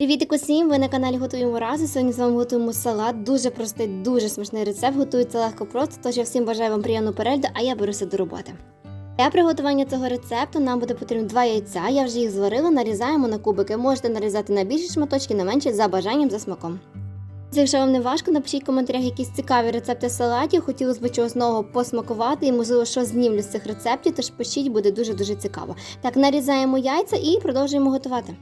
Привіт усім! Ви на каналі Готуємо разом. Сьогодні з вами готуємо салат. Дуже простий, дуже смачний рецепт. Готується легко просто. Тож я всім бажаю вам приємного перегляду, а я беруся до роботи. Для приготування цього рецепту нам буде потрібно два яйця. Я вже їх зварила, нарізаємо на кубики. Можете нарізати на більші шматочки, на менші за бажанням за смаком. Якщо вам не важко, напишіть в коментарях якісь цікаві рецепти салатів. Хотілося б чогось нового посмакувати і, можливо, що знімлю з цих рецептів, тож пишіть, буде дуже-дуже цікаво. Так, нарізаємо яйця і продовжуємо готувати.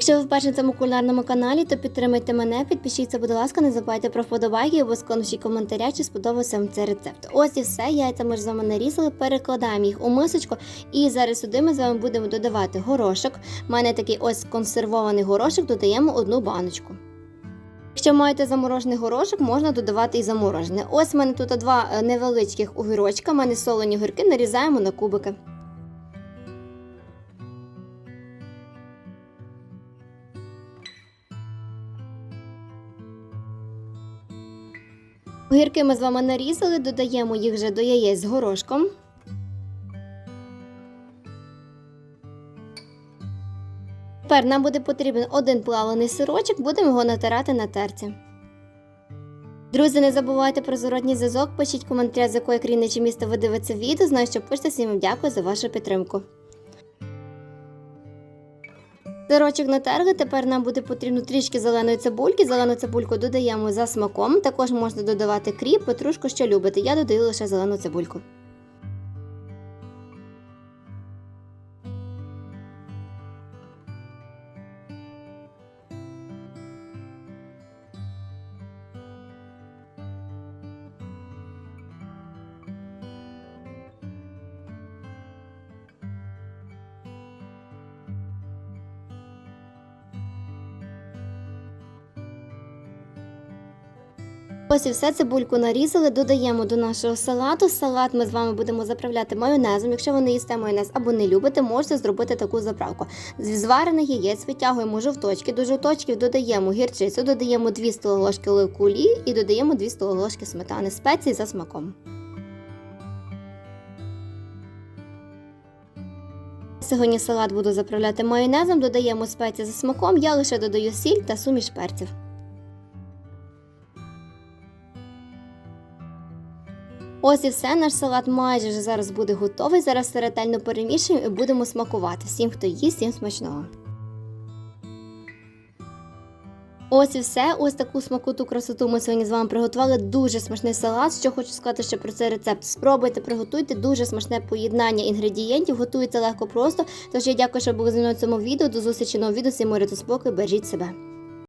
Якщо ви вперше на цьому кулінарному каналі, то підтримайте мене, підпишіться, будь ласка, не забувайте про вподобайки і обов'язково коментаря, чи сподобався вам цей рецепт. Ось і все, яйця ми ж з вами нарізали, перекладаємо їх у мисочку. І зараз сюди ми з вами будемо додавати горошок. У мене такий ось консервований горошок, додаємо одну баночку. Якщо маєте заморожений горошок, можна додавати і заморожене. Ось у мене тут два е, невеличких огірочка, у мене солені огірки, нарізаємо на кубики. Огірки ми з вами нарізали, додаємо їх вже до яєць з горошком. Тепер нам буде потрібен один плавлений сирочок, будемо його натирати на терці. Друзі, не забувайте про зворотній зв'язок, пишіть коментаря, з якої країни чи міста ви дивитеся відео. Знаю, що пишете, всім дякую за вашу підтримку. Сирочок натерли, тепер нам буде потрібно трішки зеленої цибульки. Зелену цибульку додаємо за смаком. Також можна додавати кріп, петрушку, що любите. Я додаю лише зелену цибульку. Ось і все цибульку нарізали, додаємо до нашого салату. Салат ми з вами будемо заправляти майонезом. Якщо ви не їсте майонез або не любите, можете зробити таку заправку. З зварених яєць витягуємо жовточки. До жовточків додаємо гірчицю, додаємо 2 столові ложки оливку олії і додаємо 2 столові ложки сметани спеції за смаком. Сьогодні салат буду заправляти майонезом, додаємо спеції за смаком. Я лише додаю сіль та суміш перців. Ось і все, наш салат майже вже зараз буде готовий. Зараз все ретельно перемішуємо і будемо смакувати. Всім, хто їсть, всім смачного. Ось і все. Ось таку смакоту красоту ми сьогодні з вами приготували. Дуже смачний салат. Що хочу сказати ще про цей рецепт. Спробуйте, приготуйте дуже смачне поєднання інгредієнтів. Готується легко просто. Тож я дякую, що були зі мною в цьому відео. До зустрічі нового відео. Всім миру та спокою. Бережіть себе.